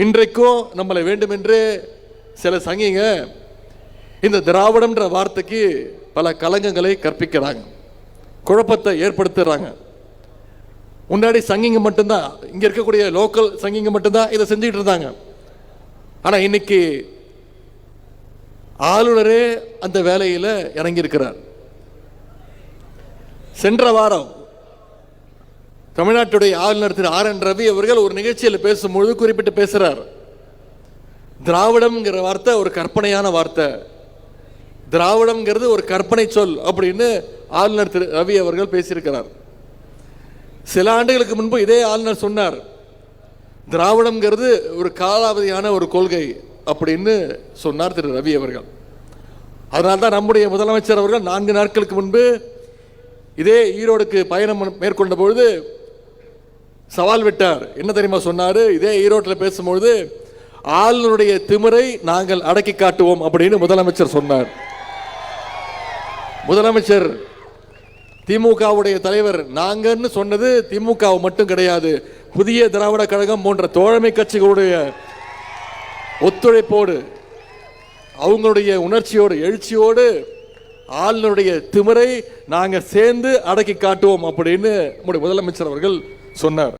இன்றைக்கும் நம்மளை வேண்டுமென்றே சில சங்கிங்க இந்த திராவிடம்ன்ற வார்த்தைக்கு பல கலங்கங்களை கற்பிக்கிறாங்க. குழப்பத்தை ஏற்படுத்துறாங்க. முன்னாடி சங்கிங்க மட்டும்தான் இங்கே இருக்கக்கூடிய லோக்கல் சங்கிங்க மட்டும்தான் இதை செஞ்சுக்கிட்டு இருந்தாங்க. ஆனால் இன்னைக்கு ஆளுநரே அந்த வேலையில் இறங்கியிருக்கிறார். சென்ற வாரம் தமிழ்நாட்டுடைய ஆளுநர் திரு ஆர் என் ரவி அவர்கள் ஒரு நிகழ்ச்சியில் பேசும்பொழுது குறிப்பிட்டு பேசுகிறார் திராவிடம்ங்கிற வார்த்தை ஒரு கற்பனையான வார்த்தை. திராவிடம்ங்கிறது ஒரு கற்பனை சொல் அப்படின்னு ஆளுநர் திரு ரவி அவர்கள் பேசியிருக்கிறார். சில ஆண்டுகளுக்கு முன்பு இதே ஆளுநர் சொன்னார். திராவிடம்ங்கிறது ஒரு காலாவதியான ஒரு கொள்கை அப்படின்னு சொன்னார் திரு ரவி அவர்கள். அதனால் தான் நம்முடைய முதலமைச்சர் அவர்கள் நான்கு நாட்களுக்கு முன்பு இதே ஈரோடுக்கு பயணம் மேற்கொண்ட பொழுது சவால் விட்டார். என்ன தெரியுமா சொன்னாரு? இதே ஈரோட்டில் பேசும்பொழுது ஆளுநருடைய திமிரை நாங்கள் அடக்கி காட்டுவோம் அப்படின்னு முதலமைச்சர் சொன்னார். முதலமைச்சர் திமுகவுடைய தலைவர் நாங்கன்னு சொன்னது திமுக மட்டும் கிடையாது. புதிய திராவிட கழகம் போன்ற தோழமை கட்சிகளுடைய ஒத்துழைப்போடு அவங்களுடைய உணர்ச்சியோடு எழுச்சியோடு ஆளுநருடைய திமிரை நாங்கள் சேர்ந்து அடக்கி காட்டுவோம் அப்படின்னு நம்முடைய முதலமைச்சர் அவர்கள் சொன்னார்.